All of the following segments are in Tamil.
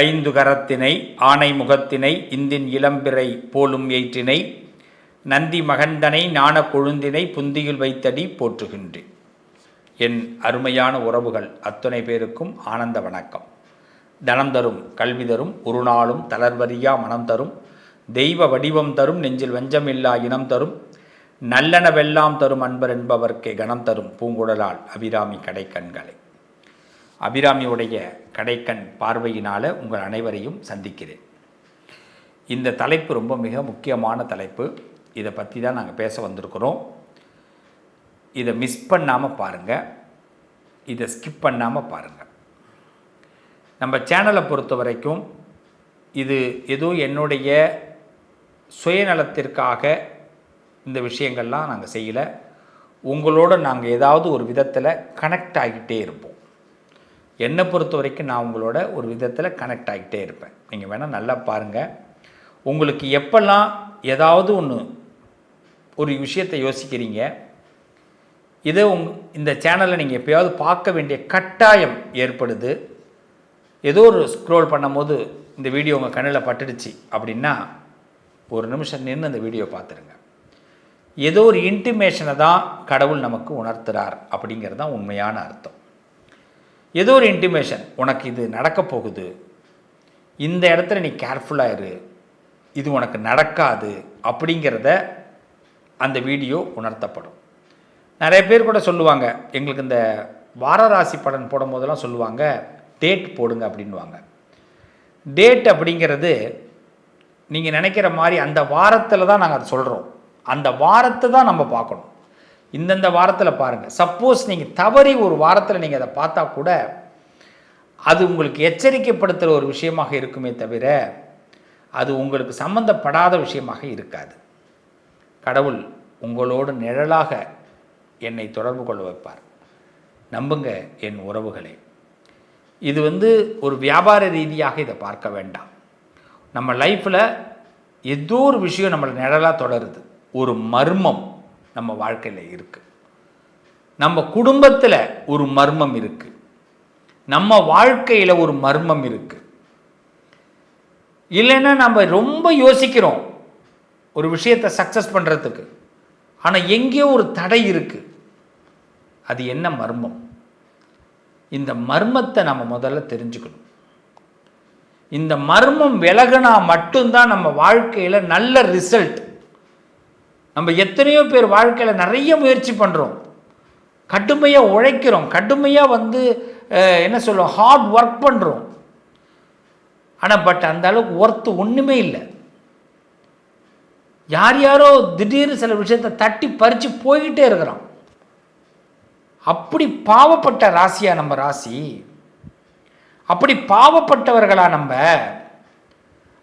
ஐந்து கரத்தினை ஆனை முகத்தினை இந்தின் இளம்பிறை போலும் ஏற்றினை நந்தி மகந்தனை ஞான கொழுந்தினை புந்தியில் வைத்தடி போற்றுகின்றேன். என் அருமையான உறவுகள் அத்தனை பேருக்கும் ஆனந்த வணக்கம். தனம் தரும் கல்வி தரும் ஒரு நாளும் தளர்வரியா மனம் தரும் தெய்வ வடிவம் தரும் நெஞ்சில் வஞ்சமில்லா இனம் தரும் நல்லனவெல்லாம் தரும் அன்பர் என்பவர்க்கே கணம் தரும் பூங்குடலால் அபிராமி கடைக்கண்களை. அபிராமியுடைய கடைக்கண் பார்வையினால் உங்கள் அனைவரையும் சந்திக்கிறேன். இந்த தலைப்பு ரொம்ப மிக முக்கியமான தலைப்பு. இதை பற்றி தான் நாங்கள் பேச வந்திருக்கிறோம். இதை மிஸ் பண்ணாமல் பாருங்கள் இதை ஸ்கிப் பண்ணாமல் பாருங்கள் நம்ம சேனலை பொறுத்த வரைக்கும் இது ஏதோ என்னுடைய சுயநலத்திற்காக இந்த விஷயங்கள்லாம் நாங்கள் செய்யலை. உங்களோட நாங்கள் ஏதாவது ஒரு விதத்தில் கனெக்ட் ஆகிட்டே இருப்போம். என்னை பொறுத்த வரைக்கும் நான் உங்களோட ஒரு விதத்தில் கனெக்ட் ஆகிட்டே இருப்பேன். நீங்கள் வேணால் நல்லா பாருங்கள் உங்களுக்கு எப்பெல்லாம் ஏதாவது ஒன்று ஒரு விஷயத்தை யோசிக்கிறீங்க இதை உங் இந்த சேனலை நீங்கள் எப்பயாவது பார்க்க வேண்டிய கட்டாயம் ஏற்படுது. ஏதோ ஒரு ஸ்க்ரோல் பண்ணும்போது இந்த வீடியோ உங்கள் கண்ணில் பட்டுடுச்சு அப்படின்னா ஒரு நிமிஷம் நின்று அந்த வீடியோ பார்த்துருங்க. ஏதோ ஒரு இன்டிமேஷனை தான் கடவுள் நமக்கு உணர்த்துறார் அப்படிங்கிறது தான் உண்மையான அர்த்தம். ஏதோ ஒரு இன்டிமேஷன் உனக்கு இது நடக்க போகுது. இந்த இடத்துல நீ கேர்ஃபுல்லாக இரு. இது உனக்கு நடக்காது. அப்படிங்கிறத அந்த வீடியோ உணர்த்தப்படும். நிறைய பேர் கூட சொல்லுவாங்க எங்களுக்கு இந்த வாரராசி பலன் போடும் போதெல்லாம் சொல்லுவாங்க டேட் போடுங்க அப்படின்வாங்க டேட் அப்படிங்கிறது நீங்கள் நினைக்கிற மாதிரி அந்த வாரத்தில் தான் நாங்கள் அதை சொல்கிறோம் அந்த வாரத்தை தான் நம்ம பார்க்கணும். இந்தந்த வாரத்தில் பாருங்கள் சப்போஸ் நீங்கள் தவறி ஒரு வாரத்தில் நீங்கள் அதை பார்த்தா கூட அது உங்களுக்கு எச்சரிக்கைப்படுத்துகிற ஒரு விஷயமாக இருக்குமே தவிர அது உங்களுக்கு சம்பந்தப்படாத விஷயமாக இருக்காது. கடவுள் உங்களோடு நிழலாக என்னை தொடர்பு கொள்ள வைப்பார். நம்புங்க என் உறவுகளே. இது வந்து ஒரு வியாபார ரீதியாக இதை பார்க்க வேண்டாம். நம்ம லைஃப்பில் ஏதோ ஒரு விஷயம் நம்மளை நிழலாக தொடருது. ஒரு மர்மம். நம்ம வாழ்க்கையில் இருக்குது நம்ம குடும்பத்தில் ஒரு மர்மம் இருக்குது நம்ம வாழ்க்கையில் ஒரு மர்மம் இருக்குது இல்லைன்னா நம்ம ரொம்ப யோசிக்கிறோம் ஒரு விஷயத்தை சக்ஸஸ் பண்ணுறதுக்கு ஆனால் எங்கேயோ ஒரு தடை இருக்குது அது என்ன மர்மம்? இந்த மர்மத்தை நம்ம முதல்ல தெரிஞ்சுக்கணும். இந்த மர்மம் விலகினா மட்டும்தான் நம்ம வாழ்க்கையில் நல்ல ரிசல்ட் நம்ம எத்தனையோ பேர் வாழ்க்கையில் நிறைய முயற்சி பண்ணுறோம் கடுமையாக உழைக்கிறோம். கடுமையாக வந்து என்ன சொல்லுவோம்? ஹார்ட் ஒர்க் பண்ணுறோம் ஆனால் பட் அந்த அளவுக்கு ஒர்த்து ஒன்றுமே இல்லை. யார் யாரோ திடீர்னு சில விஷயத்தை தட்டி பறித்து போய்கிட்டே இருக்கிறோம். அப்படி பாவப்பட்ட ராசியா நம்ம ராசி? அப்படி பாவப்பட்டவர்களா நம்ம?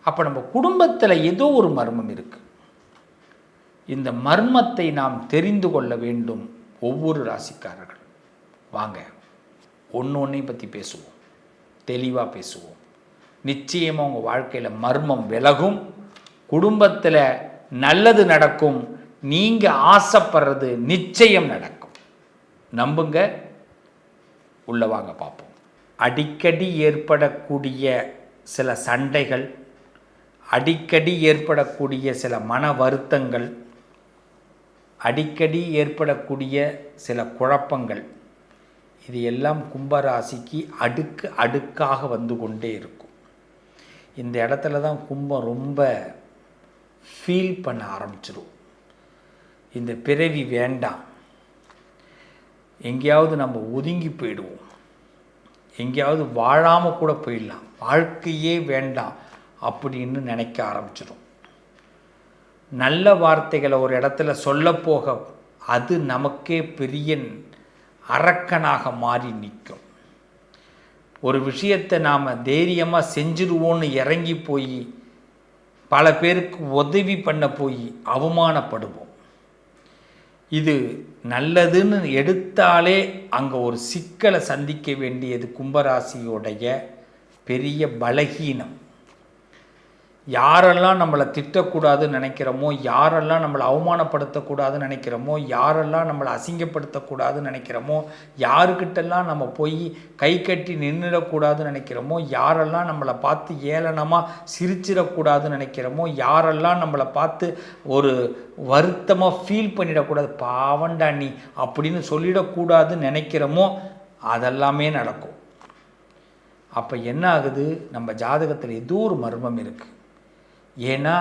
அப்போ நம்ம குடும்பத்தில் ஏதோ ஒரு மர்மம் இருக்குது இந்த மர்மத்தை நாம் தெரிந்து கொள்ள வேண்டும் ஒவ்வொரு ராசிக்காரர்கள். வாங்க ஒன்று ஒன்றையும் பற்றி பேசுவோம். தெளிவாக பேசுவோம். நிச்சயமாக உங்கள் வாழ்க்கையில் மர்மம் விலகும். குடும்பத்தில் நல்லது நடக்கும். நீங்கள் ஆசைப்படுறது நிச்சயம் நடக்கும். நம்புங்க. உள்ள வாங்க பார்ப்போம். அடிக்கடி ஏற்படக்கூடிய சில சண்டைகள் அடிக்கடி ஏற்படக்கூடிய சில மன வருத்தங்கள் அடிக்கடி ஏற்படக்கூடிய சில குழப்பங்கள். இது எல்லாம் கும்பராசிக்கு அடுக்கு அடுக்காக வந்து கொண்டே இருக்கும். இந்த இடத்துல தான் கும்பம் ரொம்ப ஃபீல் பண்ண ஆரம்பிச்சிடும் இந்த பிறவி வேண்டாம். எங்கேயாவது நம்ம ஒதுங்கி போயிடுவோம். எங்கேயாவது வாழாமல் கூட போயிடலாம். வாழ்க்கையே வேண்டாம் அப்படின்னு நினைக்க ஆரம்பிச்சிடும் நல்ல வார்த்தைகளை ஒரு இடத்துல சொல்லப்போக அது நமக்கே பெரிய அரக்கனாக மாறி நிற்கும். ஒரு விஷயத்தை நாம் தைரியமாக செஞ்சிருவோன்னு இறங்கி போய் பல பேருக்கு உதவி பண்ண போய் அவமானப்படுவோம். இது நல்லதுன்னு எடுத்தாலே அங்கே ஒரு சிக்கலை சந்திக்க வேண்டியது கும்பராசியோடைய பெரிய பலகீனம். யாரெல்லாம் நம்மளை திட்டக்கூடாதுன்னு நினைக்கிறோமோ யாரெல்லாம் நம்மளை அவமானப்படுத்தக்கூடாதுன்னு நினைக்கிறோமோ யாரெல்லாம் நம்மளை அசிங்கப்படுத்தக்கூடாதுன்னு நினைக்கிறோமோ யாருக்கிட்டெல்லாம் நம்ம போய் கை கட்டி நின்றுடக்கூடாதுன்னு நினைக்கிறோமோ யாரெல்லாம் நம்மளை பார்த்து ஏளனமாக சிரிச்சிடக்கூடாதுன்னு நினைக்கிறோமோ யாரெல்லாம் நம்மளை பார்த்து ஒரு வருத்தமாக ஃபீல் பண்ணிடக்கூடாது பாவண்டா நீ அப்படின்னு சொல்லிடக்கூடாதுன்னு நினைக்கிறோமோ அதெல்லாமே நடக்கும். அப்போ என்ன ஆகுது? நம்ம ஜாதகத்தில் ஏதோ ஒரு மர்மம் இருக்குது ஏன்னா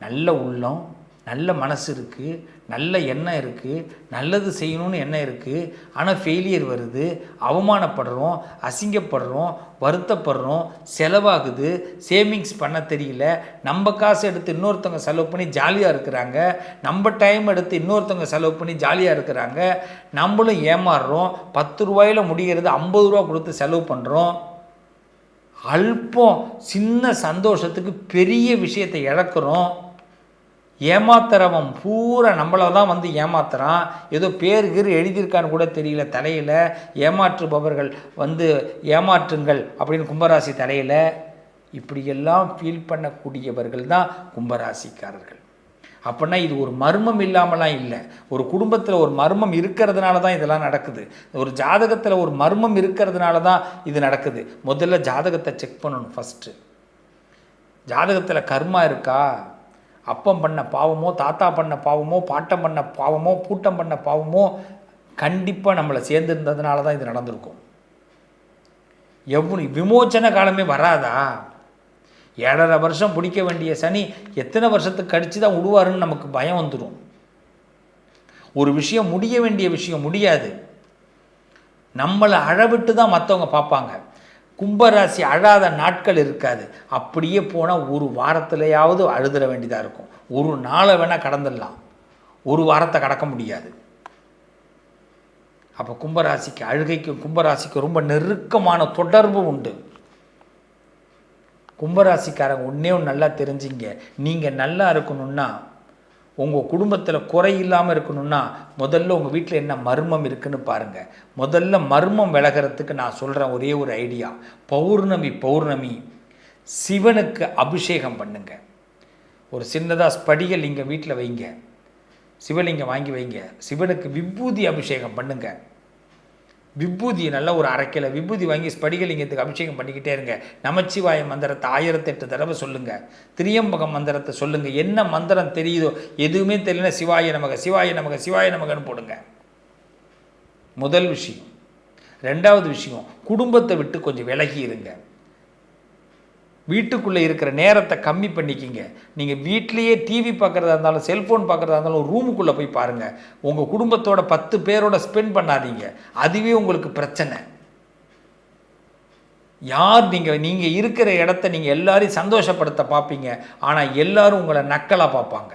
நல்ல உள்ளம் நல்ல மனசு இருக்குது நல்ல எண்ணம் இருக்குது நல்லது செய்யணும்னு எண்ணம் இருக்குது ஆனால் ஃபெயிலியர் வருது அவமானப்படுறோம் அசிங்கப்படுறோம் வருத்தப்படுறோம் செலவாகுது சேவிங்ஸ் பண்ண தெரியல. நம்ம காசு எடுத்து இன்னொருத்தவங்க செலவு பண்ணி ஜாலியாக இருக்கிறாங்க. நம்ம டைம் எடுத்து இன்னொருத்தவங்க செலவு பண்ணி ஜாலியாக இருக்கிறாங்க. நம்மளும் ஏமாறுறோம். பத்து ரூபாயில் முடிகிறது ஐம்பது ரூபா கொடுத்து செலவு பண்ணுறோம் அல்பம் சின்ன சந்தோஷத்துக்கு பெரிய விஷயத்தை இழக்கிறோம். ஏமாத்துறவன் பூரா நம்மளை தான் வந்து ஏமாத்துறான். ஏதோ பேர் கீர் எழுதியிருக்கான்னு கூட தெரியல தலையில். ஏமாற்றுபவர்கள் வந்து ஏமாற்றுங்கள் அப்படின்னு கும்பராசி தலையில். இப்படியெல்லாம் ஃபீல் பண்ணக்கூடியவர்கள் தான் கும்பராசிக்காரர்கள். அப்படின்னா இது ஒரு மர்மம் இல்லாமலாம் இல்லை. ஒரு குடும்பத்தில் ஒரு மர்மம் இருக்கிறதுனால தான் இதெல்லாம் நடக்குது. ஒரு ஜாதகத்தில் ஒரு மர்மம் இருக்கிறதுனால தான் இது நடக்குது. முதல்ல ஜாதகத்தை செக் பண்ணணும் ஃபஸ்ட்டு ஜாதகத்தில் கர்மா இருக்கா? அப்பம் பண்ண பாவமோ தாத்தா பண்ண பாவமோ பாட்டம் பண்ண பாவமோ பூட்டம் பண்ண பாவமோ கண்டிப்பாக நம்மளை சேர்ந்துருந்ததுனால தான் இது நடந்திருக்கும். எவ்வளோ விமோச்சன காலமே வராதா? ஏழரை வருஷம் பிடிக்க வேண்டிய சனி எத்தனை வருஷத்துக்கு கடிச்சு தான் விடுவாருன்னு நமக்கு பயம் வந்துடும் ஒரு விஷயம் முடிய வேண்டிய விஷயம் முடியாது. நம்மளை அழவிட்டு தான் மற்றவங்க பார்ப்பாங்க. கும்பராசி அழாத நாட்கள் இருக்காது. அப்படியே போனால் ஒரு வாரத்திலேயாவது அழுதுற வேண்டியதாக இருக்கும். ஒரு நாளை வேணால் கடந்துடலாம். ஒரு வாரத்தை கடக்க முடியாது. அப்போ கும்பராசிக்கு அழுகைக்கும் கும்பராசிக்கு ரொம்ப நெருக்கமான தொடர்பு உண்டு. கும்பராசிக்காரங்க ஒன்றே ஒன்று நல்லா தெரிஞ்சிங்க. நீங்கள் நல்லா இருக்கணும்னா உங்கள் குடும்பத்தில் குறை இல்லாமல் இருக்கணும்னா முதல்ல உங்கள் வீட்டில் என்ன மர்மம் இருக்குதுன்னு பாருங்கள் முதல்ல மர்மம் விலகிறதுக்கு நான் சொல்கிறேன் ஒரே ஒரு ஐடியா. பௌர்ணமி பௌர்ணமி சிவனுக்கு அபிஷேகம் பண்ணுங்க. ஒரு சின்னதாக ஸ்படிகள் இங்கே வீட்டில் வைங்க. சிவலிங்கம் வாங்கி வைங்க. சிவனுக்கு விபூதி அபிஷேகம் பண்ணுங்கள் விபூதியை நல்ல ஒரு அரைக்கலை விபூதி வாங்கி ஸ்படிகலிங்கத்துக்கு அபிஷேகம் பண்ணிக்கிட்டே இருங்க. நமச்சிவாய மந்திரத்தை ஆயிரத்தெட்டு தடவை சொல்லுங்கள் திரியம்பகம் மந்திரத்தை சொல்லுங்கள் என்ன மந்திரம் தெரியுதோ எதுவுமே தெரியல. சிவாய நமக சிவாய நமக சிவாய நமகன்னு போடுங்க. முதல் விஷயம். ரெண்டாவது விஷயம். குடும்பத்தை விட்டு கொஞ்சம் விலகி இருங்க. வீட்டுக்குள்ளே இருக்கிற நேரத்தை கம்மி பண்ணிக்கிங்க. நீங்கள் வீட்லேயே டிவி பார்க்குறதா இருந்தாலும் செல்ஃபோன் பார்க்குறதா இருந்தாலும் ரூமுக்குள்ளே போய் பாருங்கள் உங்கள் குடும்பத்தோட பத்து பேரோட ஸ்பெண்ட் பண்ணாதீங்க. அதுவே உங்களுக்கு பிரச்சனை. யார் நீங்கள் நீங்கள் இருக்கிற இடத்த நீங்கள் எல்லாரையும் சந்தோஷப்படுத்த பார்ப்பீங்க. ஆனால் எல்லோரும் உங்களை நக்கலாக பார்ப்பாங்க.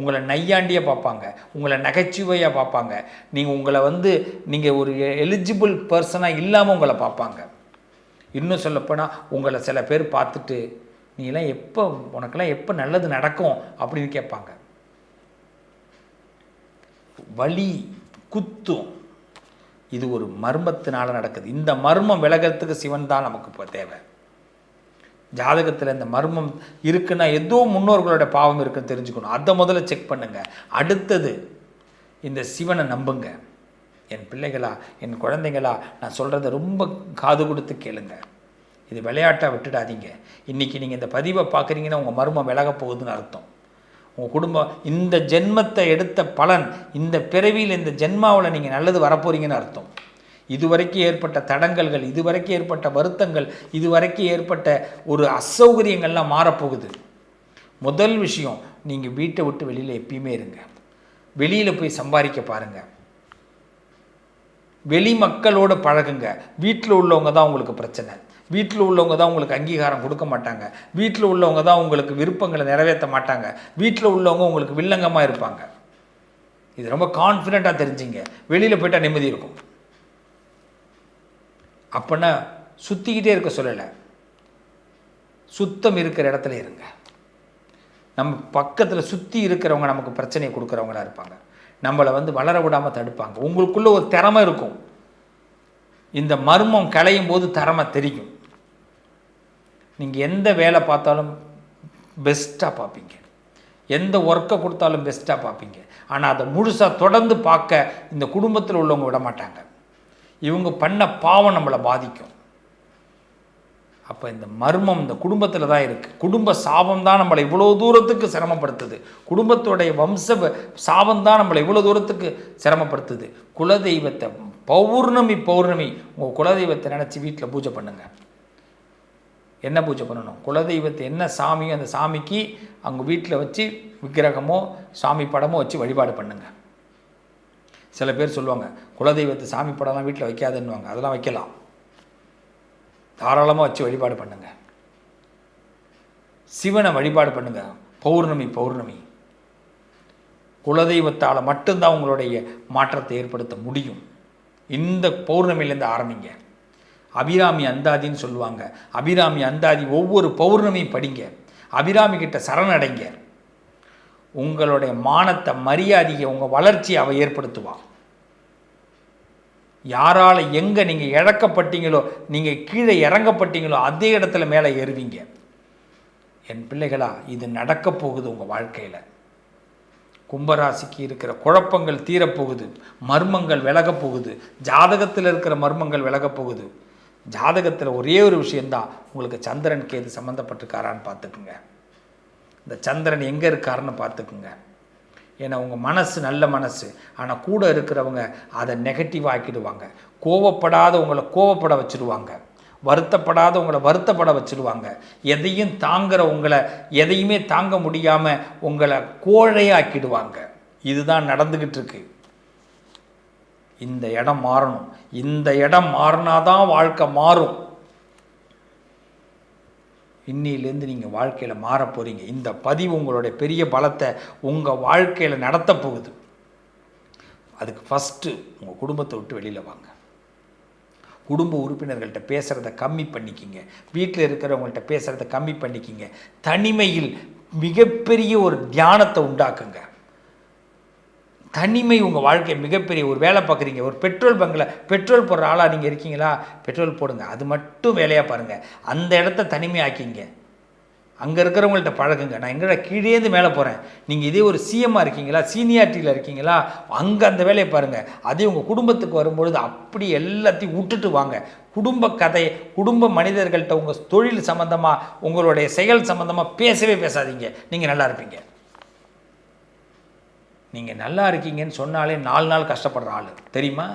உங்களை நையாண்டியாக பார்ப்பாங்க. உங்களை நகைச்சுவையாக பார்ப்பாங்க. நீங்கள் உங்களை வந்து நீங்கள் ஒரு எலிஜிபிள் பர்சனாக இல்லாமல் உங்களை பார்ப்பாங்க. இன்னும் சொல்லப்போனால் உங்களை சில பேர் பார்த்துட்டு நீலாம் எப்போ உனக்கெல்லாம் எப்போ நல்லது நடக்கும்? அப்படின்னு கேட்பாங்க. வலி குத்தும். இது ஒரு மர்மத்தினால் நடக்குது. இந்த மர்மம் விலகிறதுக்கு சிவன் தான் நமக்கு இப்போ தேவை. ஜாதகத்தில் இந்த மர்மம் இருக்குன்னா ஏதோ முன்னோர்களோட பாவம் இருக்குன்னு தெரிஞ்சுக்கணும். அதை முதல்ல செக் பண்ணுங்கள் அடுத்தது இந்த சிவனை நம்புங்க. என் பிள்ளைகளா என் குழந்தைங்களா நான் சொல்கிறத ரொம்ப காது கொடுத்து கேளுங்கள் இது விளையாட்டாக விட்டுடாதீங்க. இன்றைக்கி நீங்கள் இந்த பதிவை பார்க்குறீங்கன்னா உங்கள் மர்மம் விலக போகுதுன்னு அர்த்தம். உங்கள் குடும்பம் இந்த ஜென்மத்தை எடுத்த பலன் இந்த பிறவியில் இந்த ஜென்மாவில் நீங்கள் நல்லது வரப்போறீங்கன்னு அர்த்தம். இதுவரைக்கும் ஏற்பட்ட தடங்கல்கள் இதுவரைக்கும் ஏற்பட்ட வருத்தங்கள் இதுவரைக்கும் ஏற்பட்ட ஒரு அசௌகரியங்கள்லாம் மாறப்போகுது. முதல் விஷயம் நீங்கள் வீட்டை விட்டு வெளியில் எப்பயுமே இருங்க. வெளியில் போய் சம்பாதிக்க பாருங்கள் வெளி மக்களோட பழகுங்க. வீட்டில் உள்ளவங்க தான் உங்களுக்கு பிரச்சனை. வீட்டில் உள்ளவங்க தான் உங்களுக்கு அங்கீகாரம் கொடுக்க மாட்டாங்க. வீட்டில் உள்ளவங்க தான் உங்களுக்கு விருப்பங்களை நிறைவேற்ற மாட்டாங்க. வீட்டில் உள்ளவங்க உங்களுக்கு வில்லங்கமாக இருப்பாங்க. இது ரொம்ப கான்ஃபிடெண்ட்டாக தெரிஞ்சுங்க. வெளியில் போயிட்டால் நிம்மதி இருக்கும். அப்படின்னா சுற்றிக்கிட்டே இருக்க சொல்லலை. சுத்தம் இருக்கிற இடத்துல இருங்க. நம்ம பக்கத்தில் சுற்றி இருக்கிறவங்க நமக்கு பிரச்சனையை கொடுக்குறவங்களா இருப்பாங்க. நம்மளை வந்து வளர விடாமல் தடுப்பாங்க. உங்களுக்குள்ளே ஒரு திறமை இருக்கும். இந்த மர்மம் களையும் போது திறமை தெரியும். நீங்கள் எந்த வேலை பார்த்தாலும் பெஸ்ட்டாக பார்ப்பீங்க. எந்த ஒர்க்கை கொடுத்தாலும் பெஸ்ட்டாக பார்ப்பீங்க. ஆனால் அதை முழுசாக தொடர்ந்து பார்க்க இந்த குடும்பத்தில் உள்ளவங்க விட மாட்டாங்க. இவங்க பண்ண பாவம் நம்மளை பாதிக்கும். அப்போ இந்த மர்மம் இந்த குடும்பத்தில் தான் இருக்குது குடும்ப சாபம் தான் நம்மளை இவ்வளோ தூரத்துக்கு சிரமப்படுத்துது. குடும்பத்துடைய வம்ச சாபம் தான் நம்மளை இவ்வளோ தூரத்துக்கு சிரமப்படுத்துது. குலதெய்வத்தை பௌர்ணமி பௌர்ணமி உங்கள் குலதெய்வத்தை நினச்சி வீட்டில் பூஜை பண்ணுங்கள் என்ன பூஜை பண்ணணும்? குலதெய்வத்தை என்ன சாமியோ அந்த சாமிக்கு அவங்க வீட்டில் வச்சு விக்கிரகமோ சாமி படமோ வச்சு வழிபாடு பண்ணுங்க. சில பேர் சொல்லுவாங்க குலதெய்வத்தை சாமி படம்லாம் வீட்டில் வைக்காதுன்னுவாங்க. அதெல்லாம் வைக்கலாம். தாராளமாக வச்சு வழிபாடு பண்ணுங்க. சிவனை வழிபாடு பண்ணுங்க. பௌர்ணமி பௌர்ணமி. குலதெய்வத்தால் மட்டும்தான் உங்களுடைய மாற்றத்தை ஏற்படுத்த முடியும். இந்த பௌர்ணமியிலேருந்து ஆரம்பிங்க. அபிராமி அந்தாதின்னு சொல்லுவாங்க. அபிராமி அந்தாதி ஒவ்வொரு பௌர்ணமியும் படிங்க. அபிராமி கிட்ட சரணடைங்க. உங்களுடைய மானத்தை மரியாதையை உங்கள் வளர்ச்சியை அவள் ஏற்படுத்துவா. யாரால் எங்கே நீங்கள் இழக்கப்பட்டீங்களோ நீங்கள் கீழே இறங்கப்பட்டீங்களோ அதே இடத்துல மேலே ஏறுவீங்க. என் பிள்ளைகளா இது நடக்கப் போகுது உங்கள் வாழ்க்கையில். கும்பராசிக்கு இருக்கிற குழப்பங்கள் தீரப்போகுது மர்மங்கள் விலகப் போகுது. ஜாதகத்தில் இருக்கிற மர்மங்கள் விலகப் போகுது. ஜாதகத்தில் ஒரே ஒரு விஷயந்தான் உங்களுக்கு சந்திரன் கேது சம்மந்தப்பட்டிருக்காரான்னு பார்த்துக்குங்க. இந்த சந்திரன் எங்கே இருக்காருன்னு பார்த்துக்குங்க. ஏன்னா உங்கள் மனசு நல்ல மனசு. ஆனால் கூட இருக்கிறவங்க அதை நெகட்டிவ் ஆக்கிடுவாங்க. கோவப்படாத உங்களை கோவப்பட வச்சுருவாங்க. வருத்தப்படாத உங்களை வருத்தப்பட வச்சுருவாங்க. எதையும் தாங்குற உங்களை எதையுமே தாங்க முடியாமல் உங்களை கோழையாக்கிடுவாங்க. இதுதான் நடந்துக்கிட்டு இருக்கு. இந்த இடம் மாறணும். இந்த இடம் மாறினாதான் வாழ்க்கை மாறும். இன்னிலேருந்து நீங்கள் வாழ்க்கையில் மாற போகிறீங்க இந்த பதிவு உங்களுடைய பெரிய பலத்தை உங்கள் வாழ்க்கையில் நடத்த போகுது. அதுக்கு ஃபஸ்ட்டு உங்கள் குடும்பத்தை விட்டு வெளியில் வாங்க. குடும்ப உறுப்பினர்கள்ட்ட பேசுகிறத கம்மி பண்ணிக்கிங்க. வீட்டில் இருக்கிறவங்கள்ட்ட பேசுகிறத கம்மி பண்ணிக்கிங்க. தனிமையில் மிகப்பெரிய ஒரு தியானத்தை உண்டாக்குங்க. தனிமை உங்கள் வாழ்க்கை மிகப்பெரிய ஒரு வேலை பார்க்குறீங்க. ஒரு பெட்ரோல் பங்கில் பெட்ரோல் போடுற ஆளாக நீங்கள் இருக்கீங்களா? பெட்ரோல் போடுங்க. அது மட்டும் வேலையாக பாருங்கள் அந்த இடத்த தனிமையாக்கிங்க. அங்கே இருக்கிறவங்கள்ட்ட பழகுங்க. நான் எங்கடா கீழேந்து மேலே போகிறேன் நீங்கள் இதே ஒரு சிஎம்மாக இருக்கீங்களா? சீனியாரிட்டியில் இருக்கீங்களா? அங்கே அந்த வேலையை பாருங்கள் அதே உங்கள் குடும்பத்துக்கு வரும்பொழுது அப்படி எல்லாத்தையும் விட்டுட்டு வாங்க. குடும்ப கதை குடும்ப மனிதர்கள்ட்ட உங்கள் தொழில் சம்மந்தமாக உங்களுடைய செயல் சம்மந்தமாக பேசவே பேசாதீங்க. நீங்கள் நல்லா இருப்பீங்க. நீங்கள் நல்லா இருக்கீங்கன்னு சொன்னாலே நாலு நாள் கஷ்டப்படுற ஆள். தெரியுமா?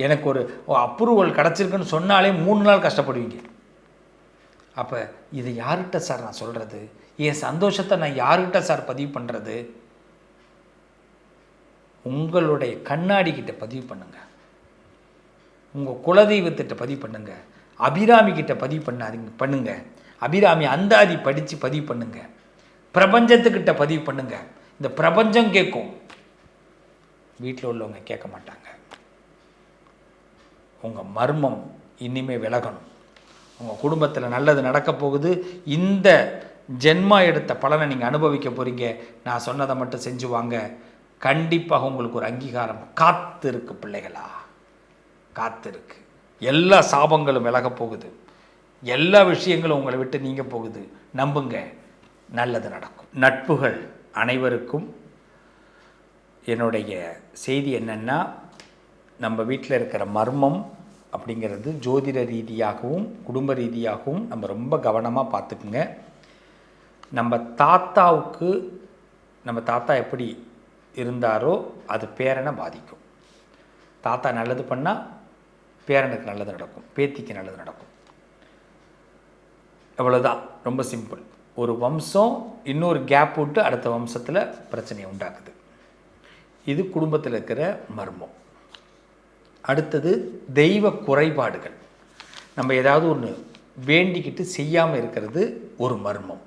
எனக்கு ஒரு அப்ரூவல் கிடச்சிருக்குன்னு சொன்னாலே மூணு நாள் கஷ்டப்படுவீங்க. அப்போ இதை யார்கிட்ட சார் நான் சொல்கிறது என் சந்தோஷத்தை நான் யார்கிட்ட சார் பதிவு பண்ணுறது உங்களுடைய கண்ணாடி கிட்ட பதிவு பண்ணுங்கள் உங்கள் குலதெய்வத்திட்ட பதிவு பண்ணுங்கள் அபிராமி கிட்ட பதிவு பண்ணாதீங்க பண்ணுங்கள் அபிராமி அந்தாதி படித்து பதிவு பண்ணுங்கள் பிரபஞ்சத்துக்கிட்ட பதிவு பண்ணுங்கள் இந்த பிரபஞ்சம் கேட்கும் வீட்டில் உள்ளவங்க கேட்க மாட்டாங்க. உங்கள் மர்மம் இனிமே விலகணும். உங்கள் குடும்பத்தில் நல்லது நடக்க போகுது. இந்த ஜென்மா எடுத்த பலனை நீங்கள் அனுபவிக்க போகிறீங்க நான் சொன்னதை மட்டும் செஞ்சு வாங்க. கண்டிப்பாக உங்களுக்கு ஒரு அங்கீகாரம் காத்து இருக்கு பிள்ளைகளா. காத்து இருக்கு எல்லா சாபங்களும் விலக போகுது. எல்லா விஷயங்களும் உங்களை விட்டு நீங்க போகுது. நம்புங்க. நல்லது நடக்கும். நட்புகள். அனைவருக்கும் என்னுடைய செய்தி என்னென்னா நம்ம வீட்டில் இருக்கிற மர்மம் அப்படிங்கிறது ஜோதிட ரீதியாகவும் குடும்ப ரீதியாகவும் நம்ம ரொம்ப கவனமாக பார்த்துக்குங்க. நம்ம தாத்தாவுக்கு நம்ம தாத்தா எப்படி இருந்தாரோ அது பேரனை பாதிக்கும். தாத்தா நல்லது பண்ணால் பேரனுக்கு நல்லது நடக்கும் பேத்திக்கு நல்லது நடக்கும். எவ்வளோதான் ரொம்ப சிம்பிள் ஒரு வம்சம் இன்னொரு கேப் விட்டு அடுத்த வம்சத்தில் பிரச்சனையை உண்டாக்குது. இது குடும்பத்தில் இருக்கிற மர்மம். அடுத்தது தெய்வ குறைபாடுகள். நம்ம ஏதாவது ஒன்று வேண்டிக்கிட்டு செய்யாமல் இருக்கிறது ஒரு மர்மம்.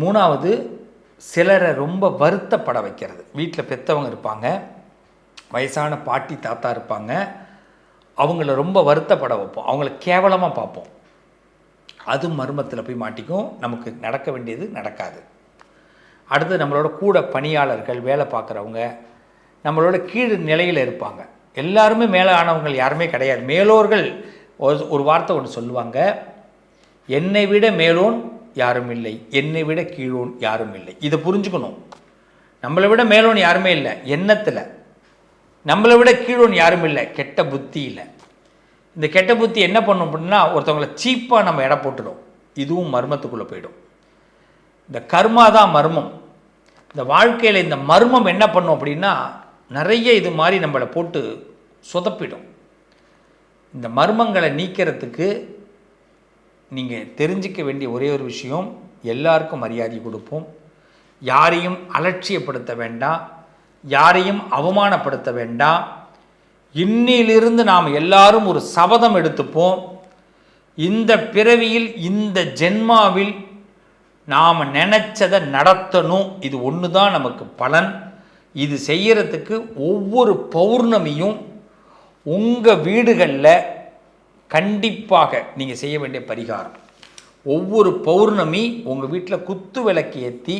மூணாவது சிலரை ரொம்ப வருத்தப்பட வைக்கிறது. வீட்டில் பெற்றவங்க இருப்பாங்க வயசான பாட்டி தாத்தா இருப்பாங்க அவங்கள ரொம்ப வருத்தப்பட வைப்போம். அவங்கள கேவலமாக பார்ப்போம். அது மர்மத்தில் போய் மாட்டிக்கும். நமக்கு நடக்க வேண்டியது நடக்காது. அடுத்து நம்மளோட கூட பணியாளர்கள் வேலை பார்க்குறவங்க நம்மளோட கீழ் நிலையில் இருப்பாங்க. எல்லாருமே மேலே ஆனவங்கள் யாருமே கிடையாது. மேலோர்கள் ஒரு ஒரு வார்த்தை ஒன்று சொல்லுவாங்க. என்னை விட மேலோன் யாரும் இல்லை. என்னை விட கீழோன் யாரும் இல்லை. இதை புரிஞ்சுக்கணும். நம்மளை விட மேலோன் யாருமே இல்லை. எண்ணத்தில் நம்மளை விட கீழோன் யாரும் இல்லை. கெட்ட புத்தி இல்லை. இந்த கெட்ட புத்தி என்ன பண்ணும் அப்படின்னா ஒருத்தவங்களை சீப்பாக நம்ம எடை போட்டுடும். இதுவும் மர்மத்துக்குள்ளே போயிடும். இந்த கர்மா தான் மர்மம். இந்த வாழ்க்கையில் இந்த மர்மம் என்ன பண்ணும் அப்படின்னா நிறைய இது மாதிரி நம்மளை போட்டு சொதப்பிடும். இந்த மர்மங்களை நீக்கிறதுக்கு நீங்கள் தெரிஞ்சிக்க வேண்டிய ஒரே ஒரு விஷயம் எல்லாருக்கும் மரியாதை கொடுப்போம். யாரையும் அலட்சியப்படுத்த வேண்டாம். யாரையும் அவமானப்படுத்த வேண்டாம். இன்னிலிருந்து நாம் எல்லாரும் ஒரு சபதம் எடுத்துப்போம். இந்த பிறவியில் இந்த ஜென்மாவில் நாம் நினச்சதை நடத்தணும். இது ஒன்று தான் நமக்கு பலன். இது செய்கிறதுக்கு ஒவ்வொரு பௌர்ணமியும் உங்கள் வீடுகளில் கண்டிப்பாக நீங்கள் செய்ய வேண்டிய பரிகாரம். ஒவ்வொரு பௌர்ணமி உங்கள் வீட்டில் குத்து விளக்கு ஏற்றி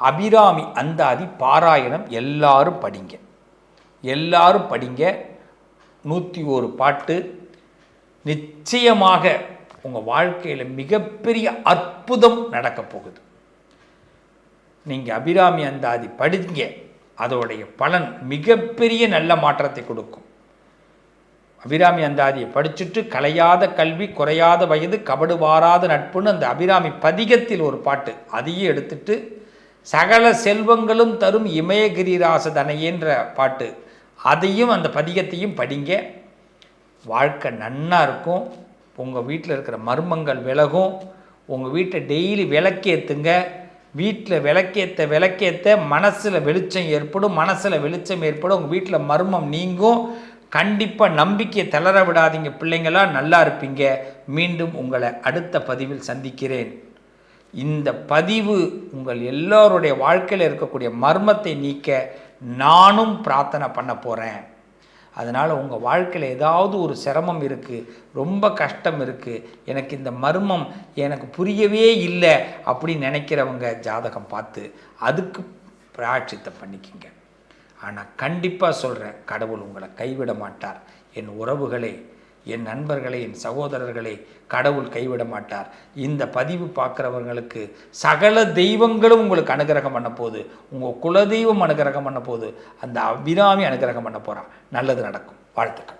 அபிராமி அந்தாதி பாராயணம் எல்லாரும் படிங்க. எல்லாரும் படிங்க. நூற்றி ஒரு பாட்டு நிச்சயமாக உங்கள் வாழ்க்கையில் மிகப்பெரிய அற்புதம் நடக்கப் போகுது. நீங்கள் அபிராமி அந்தாதி படிங்க அதோடைய பலன் மிகப்பெரிய நல்ல மாற்றத்தை கொடுக்கும். அபிராமி அந்தாதியை படிச்சுட்டு கலையாத கல்வி குறையாத வயது கபடு வாராத நட்புன்னு அந்த அபிராமி பதிகத்தில் ஒரு பாட்டு அதையும் எடுத்துட்டு சகல செல்வங்களும் தரும் இமயகிரிராசதனையன்ற பாட்டு அதையும் அந்த பதிகத்தையும் படிங்க. வாழ்க்கை நன்னா இருக்கும். உங்கள் வீட்டில் இருக்கிற மர்மங்கள் விலகும். உங்கள் வீட்டை டெய்லி விளக்கேற்றுங்க வீட்டில் விளக்கேற்ற விளக்கேற்ற மனசில் வெளிச்சம் ஏற்படும். மனசில் வெளிச்சம் ஏற்படும். உங்கள் வீட்டில் மர்மம் நீங்கும். கண்டிப்பாக நம்பிக்கையை தளர விடாதீங்க பிள்ளைங்களா. நல்லா இருப்பீங்க. மீண்டும் உங்களை அடுத்த பதிவில் சந்திக்கிறேன். இந்த பதிவு உங்கள் எல்லோருடைய வாழ்க்கையில் இருக்கக்கூடிய மர்மத்தை நீக்க நானும் பிரார்த்தனை பண்ண போகிறேன் அதனால் உங்கள் வாழ்க்கையில் ஏதாவது ஒரு சிரமம் இருக்குது ரொம்ப கஷ்டம் இருக்குது எனக்கு இந்த மர்மம் எனக்கு புரியவே இல்லை அப்படின்னு நினைக்கிறவங்க ஜாதகம் பார்த்து அதுக்கு பிராட்சித்தை பண்ணிக்கிங்க. ஆனால் கண்டிப்பாக சொல்கிறேன் கடவுள் உங்களை கைவிட மாட்டார். என் உறவுகளை என் நண்பர்களை என் சகோதரர்களை கடவுள் கைவிட மாட்டார். இந்த பதிவு பார்க்குறவங்களுக்கு சகல தெய்வங்களும் உங்களுக்கு அனுகிரகம் பண்ண போகுது உங்கள் குலதெய்வம் அனுகிரகம் பண்ண போகுது அந்த அபிராமி அனுகிரகம் பண்ண போகிறான் நல்லது நடக்கும். வாழ்த்துக்கள்.